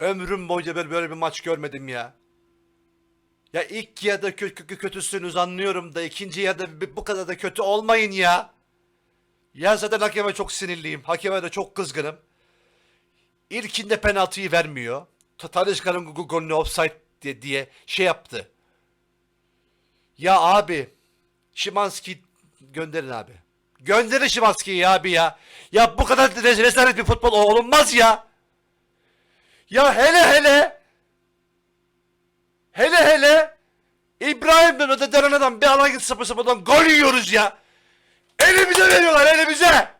Ömrüm boyunca böyle, bir maç görmedim ya. Ya ilk yarıda kö kö- kötüsünüz anlıyorum da ikinci yarıda bu kadar da kötü olmayın ya. Ya zaten hakeme çok sinirliyim. Hakeme de çok kızgınım. İlkinde penaltıyı vermiyor. Ta- Talisca'nın go- go- golünü offside diye, diye şey yaptı. Ya abi Şimanski gönderin abi. Gönderin Şimanski'yi abi ya. Ya bu kadar rez- rezalet bir futbol olunmaz ya. Ya hele hele hele hele İbrahim Mehmet'e denen bir alan git sapı sapıdan gol yiyoruz ya. Elimize veriyorlar elimize.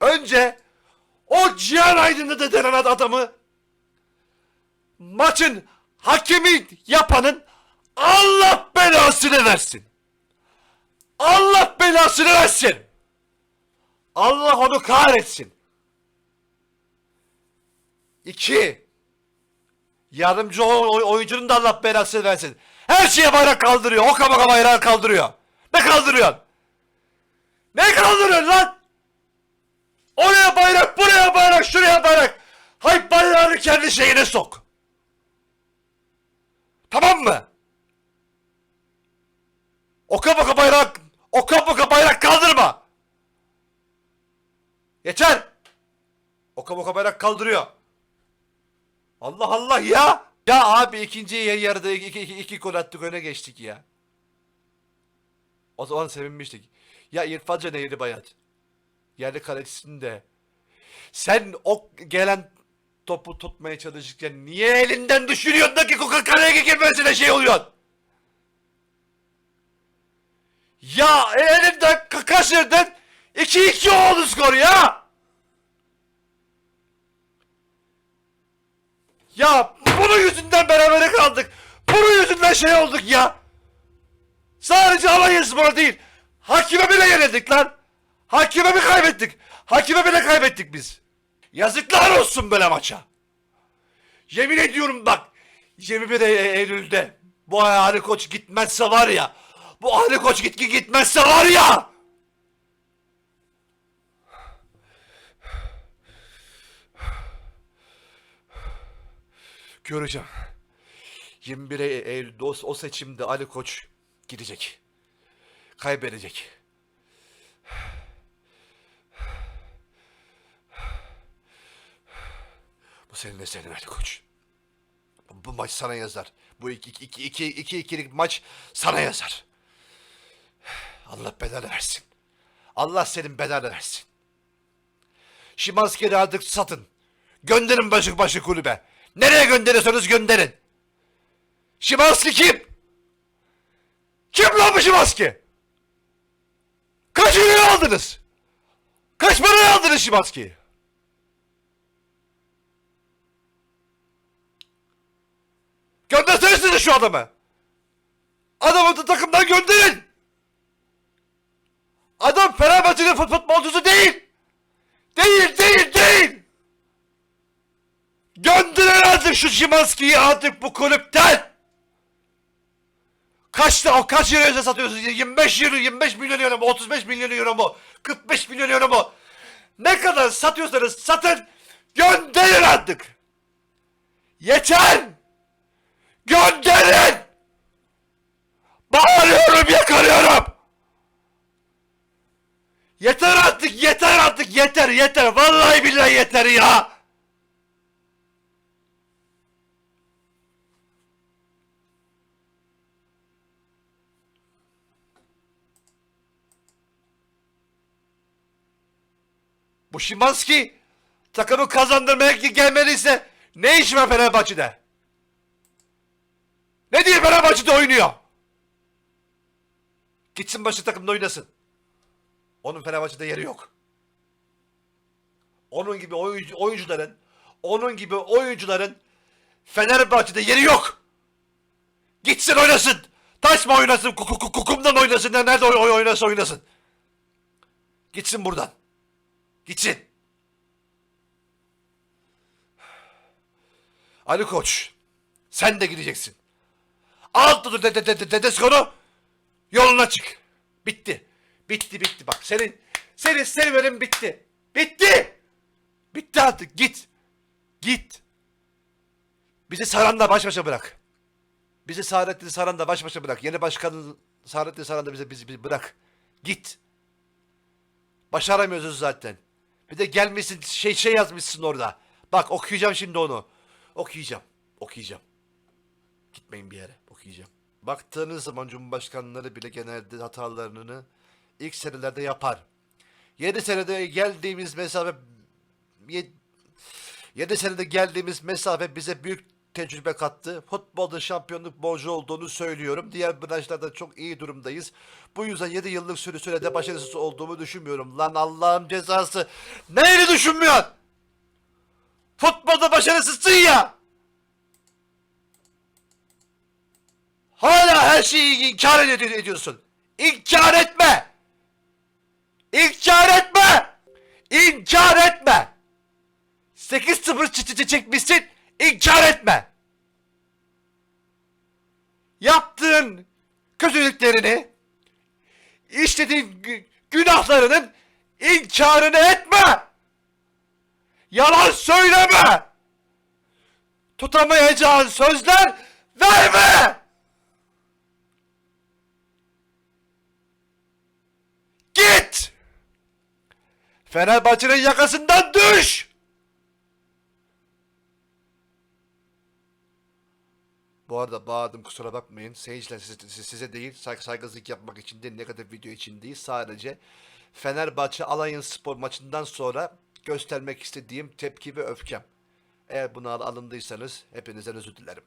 Önce o Cihan Aydın'da da denen adamı maçın hakemi yapanın Allah belasını versin. Allah belasını versin. Allah onu kahretsin. İki. Yardımcı oyuncunun da Allah belasını versin. Her şeye bayrak kaldırıyor. O kabaka bayrağı kaldırıyor. Ne kaldırıyorsun? Ne kaldırıyorsun lan? Oraya bayrak, buraya bayrak, şuraya bayrak. Hay bayrağını kendi şeyine sok. Tamam mı? Oka boka bayrak, oka boka bayrak. Yeter. Oka boka bayrak kaldırıyor. Allah Allah ya. Ya abi ikinci yarı yarıda iki, iki, iki, iki gol attık öne geçtik ya. O zaman sevinmiştik. Ya İrfan Can Eğri Bayat. Yerli kalecisinde. Sen o gelen topu tutmaya çalışırken niye elinden düşürüyorsun da ki kaleye girmesine şey oluyorsun? Ya elinden ka- kaçırdın. 2-2 oldu skor ya. Ya bunun yüzünden berabere kaldık. Bunun yüzünden şey olduk ya. Sadece Alanya Spor değil. Hakime bile yenildik lan. Hakime mi kaybettik? Hakime bile kaybettik biz. Yazıklar olsun böyle maça. Yemin ediyorum bak. 21 E- Eylül'de bu Ali Koç gitmezse var ya. Bu Ali Koç git gitmezse var ya. Göreceğim. 21 E- Eylül'de o, o seçimde Ali Koç gidecek. Kaybedecek. Bu senin eserin Ali Koç. Bu, maç sana yazar. Bu iki, iki, iki, iki, iki ikilik maç sana yazar. Allah belanı versin. Allah senin belanı versin. Şimanski'yi artık satın. Gönderin başı başı kulübe. Nereye gönderiyorsanız gönderin. Şimanski kim? Kim lan bu Şimanski? Kaç liraya aldınız? Kaç paraya aldınız Şimanski'yi? Göndersenize şu adamı. Adamı da takımdan gönderin. Adam Fenerbahçe'nin fut- futbolcusu değil. Değil, değil, değil. Gönderin artık şu Şimanski'yi artık bu kulüpten. Kaçta o kaç euroya satıyorsunuz? 25 euro, 25 milyon euro mu? 35 milyon euro mu? 45 milyon euro mu? Ne kadar satıyorsanız satın. Gönderin artık. Yeter. Gönderin! Bağırıyorum yakarıyorum! Yeter artık yeter artık yeter yeter vallahi billahi yeter ya! Bu Şimanski takımı kazandırmaya gelmeliyse ne iş var Fenerbahçe'de? Ne diye Fenerbahçe'de oynuyor? Gitsin başı takımda oynasın. Onun Fenerbahçe'de yeri yok. Onun gibi oyuncu, oyuncuların onun gibi oyuncuların Fenerbahçe'de yeri yok. Gitsin oynasın. Taşma oynasın. Kuku, kuku, kukumdan oynasın. Nerede oy, oy, oynasın oynasın. Gitsin buradan. Gitsin. Ali Koç. Sen de gideceksin. Al dur de, de, de, de, Tedesco'nu yoluna çık. Bitti. Bitti bitti bak senin senin serüvenin bitti. Bitti. artık git. Git. Bizi Saran'la baş başa bırak. Bizi Saadettin Saran'la baş başa bırak. Yeni başkanın Saadettin Saran'la bize bizi, bizi bırak. Git. Başaramıyoruz zaten. Bir de gelmişsin şey şey yazmışsın orada. Bak okuyacağım şimdi onu. Okuyacağım. Okuyacağım. Gitmeyin bir yere. Okuyacağım. Baktığınız zaman Cumhurbaşkanları bile genelde hatalarını ilk senelerde yapar. 7 senede geldiğimiz mesafe 7 senede geldiğimiz mesafe bize büyük tecrübe kattı. Futbolda şampiyonluk borcu olduğunu söylüyorum. Diğer branşlarda çok iyi durumdayız. Bu yüzden 7 yıllık süre sürede başarısız olduğumu düşünmüyorum. Lan Allah'ın cezası. Neyini düşünmüyorsun? Futbolda başarısızsın ya. Hala her şeyi inkar ed- ediyorsun. İnkar etme. İnkar etme. İnkar etme. 8-0 çı- çı- çı- çekmişsin. İnkar etme. Yaptığın kötülüklerini, işlediğin gü- günahlarının inkarını etme. Yalan söyleme. Tutamayacağın sözler verme. Git! Fenerbahçe'nin yakasından düş! Bu arada bağırdım kusura bakmayın. Seyirciler size, size değil saygı saygısızlık yapmak için değil negatif video için değil sadece Fenerbahçe Alanya Spor maçından sonra göstermek istediğim tepki ve öfkem. Eğer buna alındıysanız hepinizden özür dilerim.